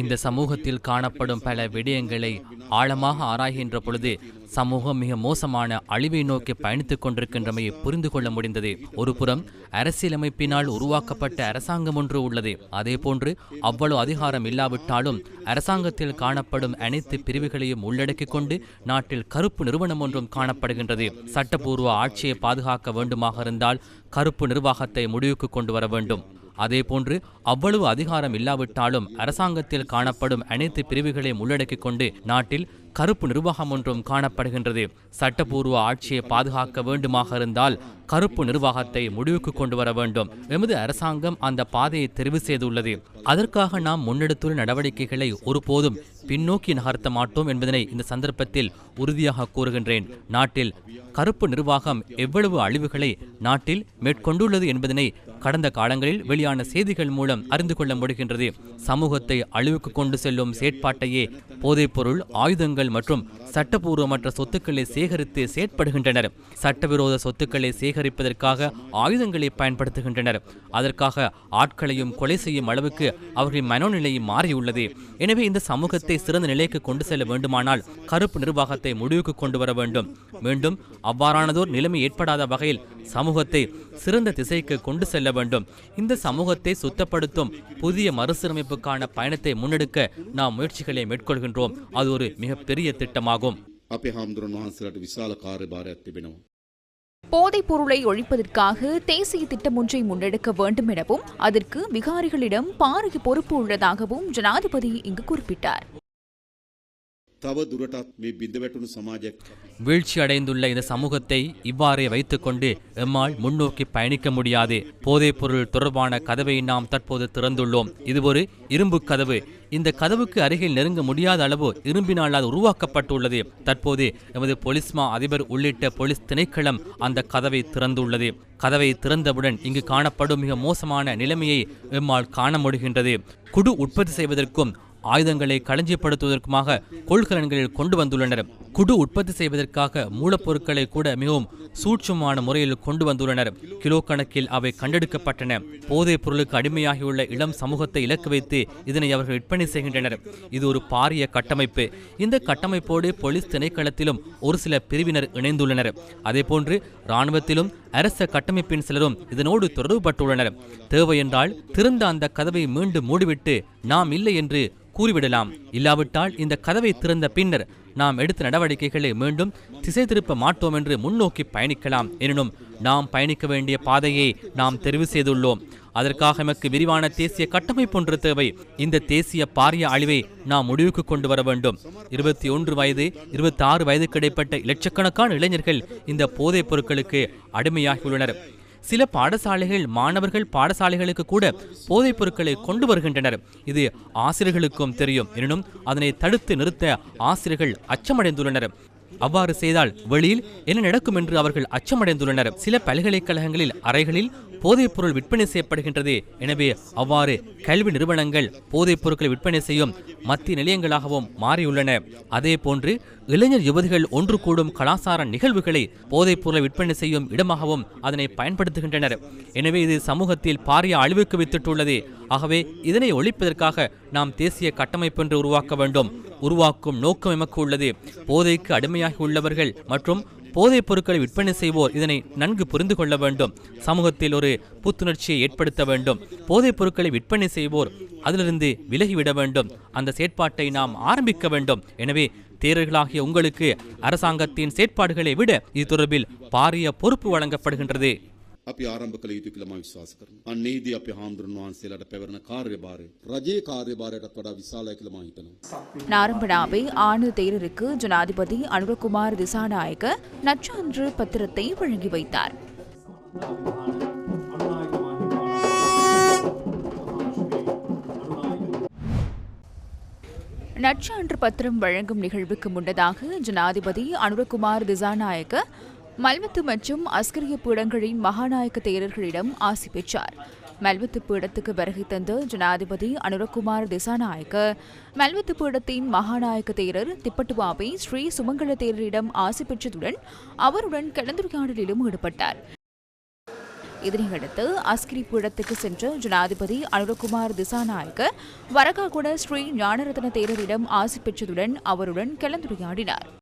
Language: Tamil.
இந்த சமூகத்தில் காணப்படும் பல விடயங்களை ஆழமாக ஆராய்கின்ற பொழுது சமூகம் மிக மோசமான அழிவை நோக்கி பயணித்துக் கொண்டிருக்கின்றமையை புரிந்து கொள்ள முடிந்தது. ஒருபுறம் அரசியலமைப்பினால் உருவாக்கப்பட்ட அரசாங்கம் ஒன்று உள்ளது. அதேபோன்று அவ்வளவு அதிகாரம் இல்லாவிட்டாலும் அரசாங்கத்தில் காணப்படும் அனைத்து பிரிவுகளையும் உள்ளடக்கிக் கொண்டு நாட்டில் கருப்பு நிறுவனம் ஒன்றும் காணப்படுகின்றது. சட்டப்பூர்வ ஆட்சியை பாதுகாக்க வேண்டுமாக இருந்தால் கருப்பு நிர்வாகத்தை முடிவுக்கு கொண்டு வர வேண்டும். அதேபோன்று அவ்வளவு அதிகாரம் இல்லாவிட்டாலும் அரசாங்கத்தில் காணப்படும் அனைத்து பிரிவுகளையும் உள்ளடக்கிக் கொண்டு நாட்டில் கருப்பு நிர்வாகம் ஒன்றும் காணப்படுகின்றது. சட்டப்பூர்வ ஆட்சியை பாதுகாக்க வேண்டுமாக இருந்தால் கருப்பு நிர்வாகத்தை முடிவுக்கு கொண்டு வர வேண்டும். எமது அரசாங்கம் அந்த பாதையை தெரிவு செய்துள்ளது. அதற்காக நாம் முன்னெடுத்துள்ள நடவடிக்கைகளை ஒருபோதும் பின்னோக்கி நகர்த்த மாட்டோம் என்பதனை இந்த சந்தர்ப்பத்தில் உறுதியாக கூறுகின்றேன். நாட்டில் கருப்பு நிர்வாகம் எவ்வளவு அழிவுகளை நாட்டில் மேற்கொண்டுள்ளது என்பதனை கடந்த காலங்களில் வெளியான செய்திகள் மூலம் அறிந்து கொள்ள முடிகின்றது. சமூகத்தை அழிவுக்கு கொண்டு செல்லும் செயற்பாட்டையே போதைப்பொருள் ஆயுதங்கள் மற்றும் சட்டபூர்வமற்ற சொத்துக்களை சேகரித்து செயற்படுகின்றனர். சட்டவிரோத சொத்துக்களை சேகரிப்பதற்காக ஆயுதங்களை பயன்படுத்துகின்றனர். அதற்காக ஆட்களையும் கொலை செய்யும் அளவுக்கு அவர்களின் மனோநிலை மாறியுள்ளது. எனவே இந்த சமூகத்தை சிறந்த நிலைக்கு கொண்டு செல்ல வேண்டுமானால் கருப்பு நிர்வாகத்தை முடிவுக்கு கொண்டு வர வேண்டும். மீண்டும் அவ்வாறானதோர் நிலைமை ஏற்படாத வகையில் சமூகத்தை சிறந்த திசைக்கு கொண்டு செல்ல வேண்டும். இந்த சமூகத்தை சுத்தப்படுத்தும் புதிய மறுசீரமைப்புக்கான பயணத்தை முன்னெடுக்க நாம் முயற்சிகளை மேற்கொள்கின்றோம். அது ஒரு மிகப்பெரிய பெரிய திட்டமாகும். போதைப் பொருளை ஒழிப்பதற்காக தேசிய திட்டம் ஒன்றை முன்னெடுக்க வேண்டும் எனவும் அதற்கு விகாரிகளிடம் பாரிய பொறுப்பு உள்ளதாகவும் ஜனாதிபதி இங்கு குறிப்பிட்டார். வீழ்ச்சி அடைந்துள்ள இந்த சமூகத்தை இவ்வாறே வைத்துக்கொண்டு எம்மால் முன்னோக்கி பயணிக்க முடியாது. போதைப்பொருள் தொடர்பான கதவை நாம் தற்போது திறந்துள்ளோம். இது ஒரு இரும்பு கதவு. இந்த கதவுக்கு அருகில் நெருங்க முடியாத அளவு இரும்பினால் அது உருவாக்கப்பட்டுள்ளது. தற்போது எமது பொலிஸ்மா அதிபர் உள்ளிட்ட போலீஸ் திணைக்களம் அந்த கதவை திறந்துள்ளது. கதவை திறந்தவுடன் இங்கு காணப்படும் மிக மோசமான நிலைமையை எம்மால் காண முடிகின்றது. குடு உற்பத்தி செய்வதற்கும் ஆயுதங்களை களஞ்சியப்படுத்துவதற்குமாக கொள்கலன்களில் கொண்டு வந்துள்ளனர். குடு உற்பத்தி செய்வதற்காக மூலப்பொருட்களை கூட மிகவும் சூட்சமான முறையில் கொண்டு வந்துள்ளனர். கிலோ கணக்கில் அவை கண்டெடுக்கப்பட்டன. போதைப் பொருளுக்கு அடிமையாகியுள்ள இளம் சமூகத்தை இலக்கு வைத்து இதனை அவர்கள் விற்பனை செய்கின்றனர். இது ஒரு பாரிய கட்டமைப்பு. இந்த கட்டமைப்போடு போலீஸ் திணைக்களத்திலும் ஒரு சில பிரிவினர் இணைந்துள்ளனர். அதேபோன்று இராணுவத்திலும் அரச கட்டமைப்பின் சிலரும் இதனோடு தொடர்புபட்டுள்ளனர். தேவை என்றால் திறந்த அந்த கதவை மீண்டும் மூடிவிட்டு நாம் இல்லை என்று கூறிவிடலாம். இல்லாவிட்டால் இந்த கதவை திறந்த பின்னர் நாம் எடுத்த நடவடிக்கைகளை மீண்டும் திசை திருப்ப மாட்டோம் என்று முன்னோக்கி பயணிக்கலாம். எனினும் நாம் பயணிக்க வேண்டிய பாதையை நாம் தெரிவு செய்துள்ளோம். அதற்காக எமக்கு விரிவான தேசிய கட்டமைப்பு ஒன்று தேவை. இந்த தேசிய பாரிய அழிவை நாம் முடிவுக்கு கொண்டு வர வேண்டும். இருபத்தி ஒன்று வயது இருபத்தி ஆறு வயதுக்கு இடைப்பட்ட இலட்சக்கணக்கான இளைஞர்கள் இந்த போதைப் பொருட்களுக்கு அடிமையாகியுள்ளனர். சில பாடசாலைகள் மாணவர்கள் பாடசாலைகளுக்கு கூட போதைப் பொருட்களை கொண்டு வருகின்றனர். இது ஆசிரியர்களுக்கும் தெரியும். எனினும் அதனை தடுத்து நிறுத்த ஆசிரியர்கள் அச்சமடைந்துள்ளனர். அவ்வாறு செய்தால் வெளியில் என்ன நடக்கும் என்று அவர்கள் அச்சமடைந்துள்ளனர். சில பல்கலைக்கழகங்களில் அறைகளில் போதைப் பொருள் விற்பனை செய்யப்படுகின்றது. எனவே அவ்வாறு கல்வி நிறுவனங்கள் போதைப் பொருட்களை விற்பனை செய்யும் மத்திய நிலையங்களாகவும் மாறியுள்ளன. அதே போன்று இளைஞர் யுவதிகள் ஒன்று கூடும் கலாசார நிகழ்வுகளை போதைப் பொருளை விற்பனை செய்யும் இடமாகவும் அதனை பயன்படுத்துகின்றனர். எனவே இது சமூகத்தில் பாரிய அழிவுக்கு வித்திட்டுள்ளது. ஆகவே இதனை ஒழிப்பதற்காக நாம் தேசிய கட்டமைப்பென்று உருவாக்க வேண்டும். உருவாக்கும் நோக்கம் எமக்கு உள்ளது. போதைக்கு அடிமையாகி உள்ளவர்கள் மற்றும் போதைப் பொருட்களை விற்பனை செய்வோர் இதனை நன்கு புரிந்து கொள்ள வேண்டும். சமூகத்தில் ஒரு புத்துணர்ச்சியை ஏற்படுத்த வேண்டும். போதைப் பொருட்களை விற்பனை செய்வோர் அதிலிருந்து விலகிவிட வேண்டும். அந்த செயற்பாட்டை நாம் ஆரம்பிக்க வேண்டும். எனவே தேரர்களாகிய உங்களுக்கு அரசாங்கத்தின் செயற்பாடுகளை விட இது தொடர்பில் பாரிய பொறுப்பு வழங்கப்படுகின்றது. අපි ආරම්භ කළ යුතු කියලා මම විශ්වාස කරනවා. අන්න ඒදී අපි හාමුදුරන් වහන්සේලාට පැවරෙන කාර්යභාරය රජයේ කාර්යභාරයටත් වඩා විශාලයි කියලා මම හිතනවා. நாரம்படாவை ஆணு தேரருக்கு ஜனாதிபதி அனுரகுமார் திசாநாயக்க நற்சான்று பத்திரத்தை வழங்கி வைத்தார் நற்சான்று பத்திரம் வழங்கும் நிகழ்வுக்கு முன்னதாக ஜனாதிபதி அனுரகுமார் திசாநாயக்க மல்வத்து மற்றும் அஸ்கரிய பீடங்களின் மகாநாயக்க தேரர்களிடம் ஆசி பெற்றார். மல்வத்து பீடத்துக்கு வருகை தந்த ஜனாதிபதி அனுரகுமார் திசாநாயக்க மல்வத்து பீடத்தின் மகாநாயக்க தேரர் திப்பட்டுவாவை ஸ்ரீ சுமங்கல தேரரிடம் ஆசி பெற்றதுடன் அவருடன் கலந்துரையாடலிலும் ஈடுபட்டார். இதனையடுத்து அஸ்கிரி பீடத்துக்கு சென்ற ஜனாதிபதி அனுரகுமார் திசாநாயக்க வரகாகுட ஸ்ரீ ஞானரத்ன தேரரிடம் ஆசி பெற்றதுடன் அவருடன் கலந்துரையாடினார்.